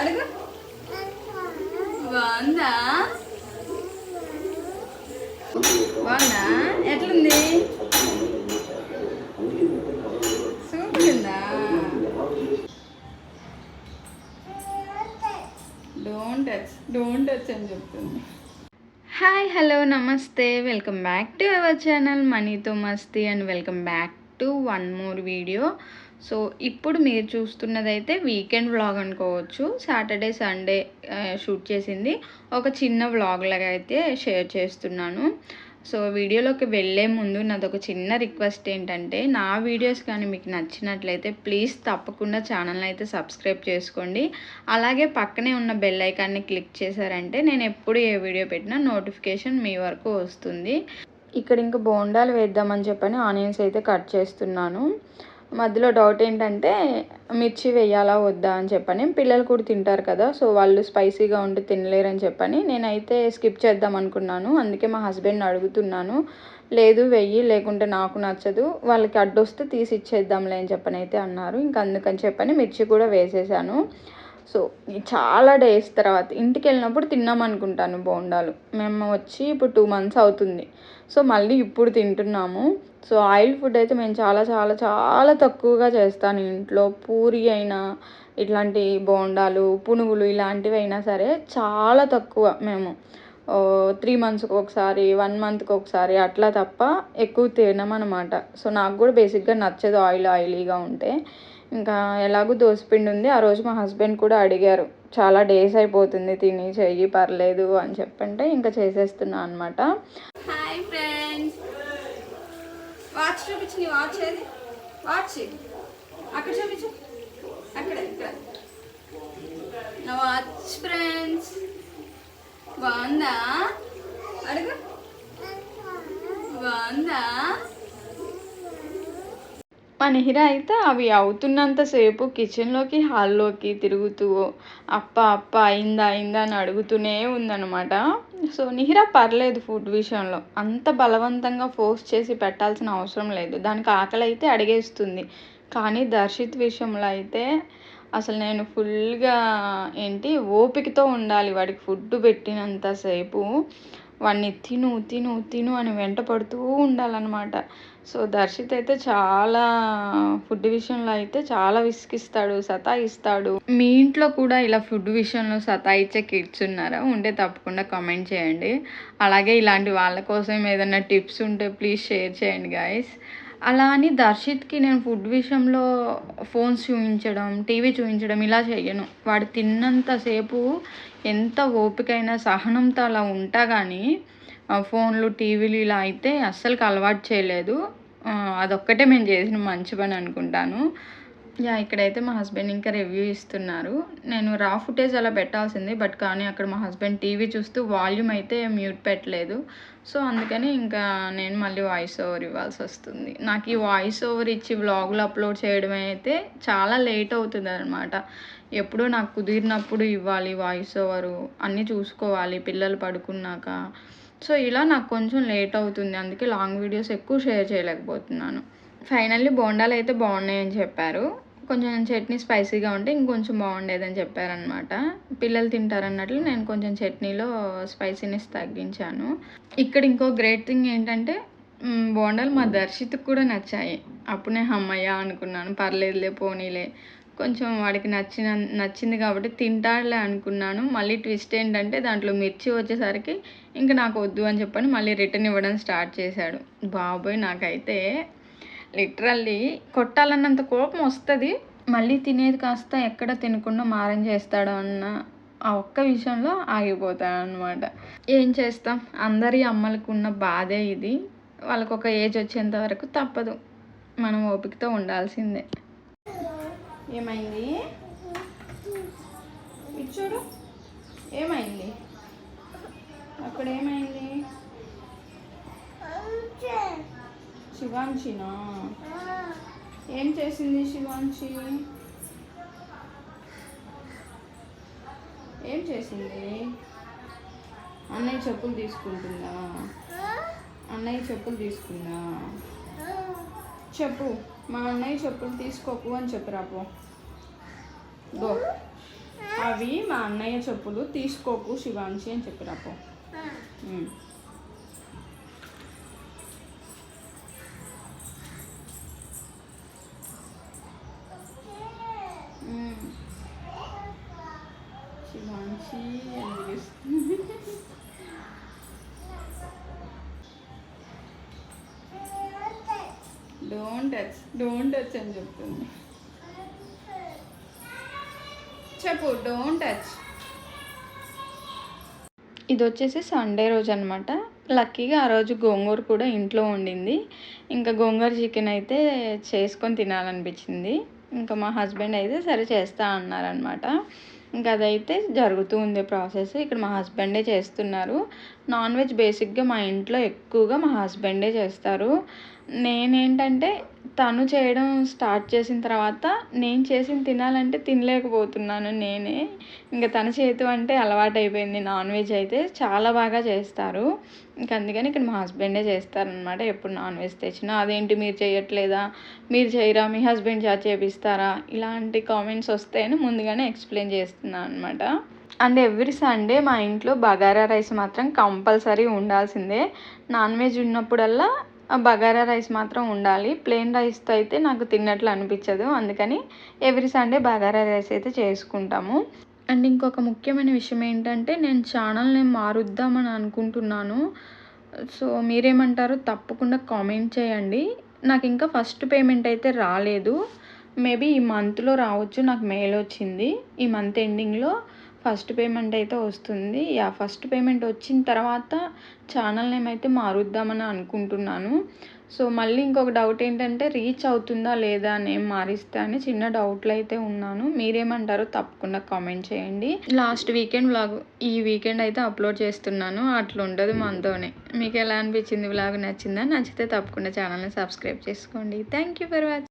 అడుగు. బాగుందా? బాగుందా? ఎట్లుంది? సూపర్ ఉందా డోంట్ టచ్ డోంట్ టచ్ అని చెప్తుంది. హాయ్ హలో నమస్తే. Welcome back to our channel మనీతో మస్తీ and welcome back to one more video so ఇప్పుడు మీరు చూస్తున్నదైతే వీకెండ్ వ్లాగ్ అనుకోవచ్చు. సాటర్డే సండే షూట్ చేసింది. ఒక చిన్న వ్లాగ్ లాగా అయితే షేర్ చేస్తున్నాను. సో వీడియోలోకి వెళ్ళే ముందు నాది ఒక చిన్న రిక్వెస్ట్ ఏంటంటే నా వీడియోస్ కానీ మీకు నచ్చినట్లయితే ప్లీజ్ తప్పకుండా ఛానల్ని అయితే సబ్స్క్రైబ్ చేసుకోండి. అలాగే పక్కనే ఉన్న బెల్ ఐకాన్ని క్లిక్ చేశారంటే నేను ఎప్పుడు ఏ వీడియో పెట్టినా నోటిఫికేషన్ మీ వరకు వస్తుంది. ఇక్కడ ఇంకా బోండాలు వేద్దామని చెప్పని ఆనియన్స్ అయితే కట్ చేస్తున్నాను. మధ్యలో డౌట్ ఏంటంటే మిర్చి వేయాలా వద్దా అని చెప్పని. పిల్లలు కూడా తింటారు కదా సో వాళ్ళు స్పైసీగా ఉండి తినలేరని చెప్పని. నేనైతే స్కిప్ చేద్దాం అనుకున్నాను. అందుకే మా హస్బెండ్ని అడుగుతున్నాను. లేదు వెయ్యి లేకుంటే నాకు నచ్చదు. వాళ్ళకి అడ్డొస్తే తీసి ఇచ్చేద్దాంలే అని చెప్పని అయితే అన్నారు. ఇంకా అందుకని చెప్పని మిర్చి కూడా వేసేసాను. సో చాలా డేస్ తర్వాత ఇంటికి వెళ్ళినప్పుడు తిన్నాం అనుకుంటాను బోండాలు. మేము వచ్చి ఇప్పుడు టూ మంత్స్ అవుతుంది. సో మళ్ళీ ఇప్పుడు తింటున్నాము. సో ఆయిల్ ఫుడ్ అయితే మేము చాలా చాలా చాలా తక్కువగా చేస్తాను ఇంట్లో. పూరి అయినా ఇట్లాంటి బోండాలు పునుగులు ఇలాంటివి అయినా సరే చాలా తక్కువ మేము. త్రీ మంత్స్కి ఒకసారి వన్ మంత్కి ఒకసారి అట్లా తప్ప ఎక్కువ తినమన్నమాట సో నాకు కూడా బేసిక్గా నచ్చదు ఆయిల్ ఆయిలీగా ఉంటే. ఇంకా ఎలాగో దోసపిండి ఉంది. ఆ రోజు మా హస్బెండ్ కూడా అడిగారు చాలా డేస్ అయిపోతుంది తిని చెయ్యి పర్లేదు అని చెప్పంటే ఇంకా చేసేస్తున్నా అనమాట హాయ్ ఫ్రెండ్స్ వాచ్ చూపించు వాచ్ ఏది? వాచ్ అక్కడ చూపించు. అక్కడ ఇక్కడ. వాచ్ ఫ్రెండ్స్ బాగుందా? అడుగు. బాగుందా? పనిహిర అయితే అవి అవుతున్నంతసేపు కిచెన్లోకి హాల్లోకి తిరుగుతూ అప్ప అప్ప అయిందా అయిందా అని అడుగుతూనే ఉందన్నమాట. సో నిహిర పర్లేదు ఫుడ్ విషయంలో. అంత బలవంతంగా ఫోర్స్ చేసి పెట్టాల్సిన అవసరం లేదు. దానికి ఆకలి అయితే అడిగేస్తుంది. కానీ దర్శిత్ విషయంలో అయితే అసలు నేను ఫుల్గా ఏంటి ఓపికతో ఉండాలి వాడికి ఫుడ్ పెట్టినంతసేపు వాడిని తిను తిను తిను అని వెంట పడుతూ ఉండాలన్నమాట. సో దర్శిత్ అయితే చాలా ఫుడ్ విషయంలో అయితే చాలా విసిగిస్తాడు సతాయిస్తాడు. మీ ఇంట్లో కూడా ఇలా ఫుడ్ విషయంలో సతాయిచ్చే కిడ్స్ ఉన్నారా? ఉంటే తప్పకుండా కామెంట్ చేయండి. అలాగే ఇలాంటి వాళ్ళ కోసం ఏదైనా టిప్స్ ఉంటే ప్లీజ్ షేర్ చేయండి గాయస్. అలా అని దర్శిత్కి నేను ఫుడ్ విషయంలో ఫోన్స్ చూపించడం టీవీ చూపించడం ఇలా చేయను వాడు తిన్నంతసేపు ఎంత ఓపికైనా సహనంతో అలా ఉంటా కానీ ఫోన్లు టీవీలు ఇలా అయితే అస్సలు అలవాటు చేయలేదు. అదొక్కటే మేము చేసిన మంచి పని అనుకుంటాను. యా ఇక్కడైతే మా హస్బెండ్ ఇంకా రివ్యూ ఇస్తున్నారు. నేను రా ఫుటేజ్ అలా పెట్టాల్సింది బట్ కానీ అక్కడ మా హస్బెండ్ టీవీ చూస్తూ వాల్యూమ్ అయితే మ్యూట్ పెట్టలేదు. సో అందుకని ఇంకా నేను మళ్ళీ వాయిస్ ఓవర్ ఇవ్వాల్సి వస్తుంది. నాకు ఈ వాయిస్ ఓవర్ ఇచ్చి వ్లాగులు అప్లోడ్ చేయడం అయితే చాలా లేట్ అవుతుంది అనమాట ఎప్పుడూ నాకు కుదిరినప్పుడు ఇవ్వాలి వాయిస్ ఓవరు అన్నీ చూసుకోవాలి. పిల్లలు పడుకున్నాక సో ఇలా నాకు కొంచెం లేట్ అవుతుంది. అందుకే లాంగ్ వీడియోస్ ఎక్కువ షేర్ చేయలేకపోతున్నాను. ఫైనల్లీ బోండాలు అయితే బాగున్నాయని చెప్పారు. కొంచెం చట్నీ స్పైసీగా ఉంటే ఇంకొంచెం బాగుండేదని చెప్పారనమాట పిల్లలు తింటారన్నట్లు నేను కొంచెం చట్నీలో స్పైసీనెస్ తగ్గించాను. ఇక్కడ ఇంకో గ్రేట్ థింగ్ ఏంటంటే బోండాలు మా దర్శితకు కూడా నచ్చాయి. అప్పుడు నేను అనుకున్నాను పర్లేదులే పోనీలే. కొంచెం వాడికి నచ్చిన నచ్చింది కాబట్టి తింటాడులే అనుకున్నాను. మళ్ళీ ట్విస్ట్ ఏంటంటే దాంట్లో మిర్చి వచ్చేసరికి ఇంకా నాకు వద్దు అని చెప్పని మళ్ళీ రిటర్న్ ఇవ్వడం స్టార్ట్ చేశాడు. బాబోయ్ నాకైతే లిటరల్లీ కొట్టాలన్నంత కోపం వస్తుంది. మళ్ళీ తినేది కాస్త ఎక్కడ తినకుండా మారం చేస్తాడో అన్న ఆ ఒక్క విషయంలో ఆగిపోతాను అనమాట ఏం చేస్తాం? అందరి అమ్మలకు ఉన్న బాధే ఇది. వాళ్ళకు ఒక ఏజ్ వచ్చేంత వరకు తప్పదు. మనం ఓపికతో ఉండాల్సిందే. ఏమైంది? చూడు. ఏమైంది? అక్కడ ఏమైంది? శివాంశినా? ఏం చేసింది శివాంశి? ఏం చేసింది? అన్నయ్య చెప్పులు తీసుకుంటుందా? అన్నయ్య చెప్పులు తీసుకుందా? చెప్పు. మా అన్నయ్య చెప్పులు తీసుకోకు అని చెప్పిరాపో గో అవి మా అన్నయ్య చెప్పులు తీసుకోకు శివాంశి అని చెప్పిరాపో శివాంశి అని డోంట్ టచ్ డోంట్ టచ్ అని చెప్తుంది. చెప్పు డోంట్ టచ్ ఇది వచ్చేసి సండే రోజు అనమాట లక్కీగా ఆ రోజు గోంగూర కూడా ఇంట్లో ఉండింది ఇంకా గోంగూర చికెన్ అయితే చేసుకొని తినాలనిపించింది. ఇంకా మా హస్బెండ్ అయితే సరే చేస్తా అన్నారనమాట ఇంకా అదైతే జరుగుతూ ఉంది ప్రాసెస్ ఇక్కడ మా హస్బెండే చేస్తున్నారు. నాన్ వెజ్ బేసిక్గా మా ఇంట్లో ఎక్కువగా మా హస్బెండే చేస్తారు. నేనేంటంటే తను చేయడం స్టార్ట్ చేసిన తర్వాత నేను చేసింది తినాలంటే తినలేకపోతున్నాను నేనే. ఇంకా తన చేతి అంటే అలవాటు అయిపోయింది నాన్ వెజ్ అయితే చాలా బాగా చేస్తారు. ఇంక అందుకని ఇక్కడ మా హస్బెండే చేస్తారనమాట ఎప్పుడు నాన్ వెజ్ తెచ్చినా. అదేంటి మీరు చేయట్లేదా? మీరు చేయరా? మీ హస్బెండ్ చా చేపిస్తారా? ఇలాంటి కామెంట్స్ వస్తాయని ముందుగానే ఎక్స్ప్లెయిన్ చేస్తున్నాను అనమాట అండ్ ఎవ్రీ సండే మా ఇంట్లో బగారా రైస్ మాత్రం కంపల్సరీ ఉండాల్సిందే. నాన్ వెజ్ ఉన్నప్పుడల్లా బగారా రైస్ మాత్రం ఉండాలి. ప్లెయిన్ రైస్తో అయితే నాకు తిన్నట్లు అనిపించదు. అందుకని ఎవ్రీ సండే బగారా రైస్ అయితే చేసుకుంటాము. అండ్ ఇంకొక ముఖ్యమైన విషయం ఏంటంటే నేను ఛానల్ని మారుద్దామని అనుకుంటున్నాను. సో మీరేమంటారు తప్పకుండా కామెంట్ చేయండి. నాకు ఇంకా ఫస్ట్ పేమెంట్ అయితే రాలేదు. మేబీ ఈ మంత్లో రావచ్చు. నాకు మెయిల్ వచ్చింది. ఈ మంత్ ఎండింగ్లో ఫస్ట్ పేమెంట్ అయితే వస్తుంది. యా ఫస్ట్ పేమెంట్ వచ్చిన తర్వాత ఛానల్ నేమ్ అయితే మారుద్దామని అనుకుంటున్నాను. సో మళ్ళీ ఇంకొక డౌట్ ఏంటంటే రీచ్ అవుతుందా లేదా నేమ్ మారిస్తే అని చిన్న డౌట్లు అయితే ఉన్నాను. మీరేమంటారో తప్పకుండా కామెంట్ చేయండి. లాస్ట్ వీకెండ్ వ్లాగ్ ఈ వీకెండ్ అయితే అప్లోడ్ చేస్తున్నాను. అట్లా ఉండదు మనతోనే. మీకు ఎలా అనిపించింది వ్లాగ్? నచ్చిందా? నచ్చితే తప్పకుండా ఛానల్ని సబ్స్క్రైబ్ చేసుకోండి. Thank you for watching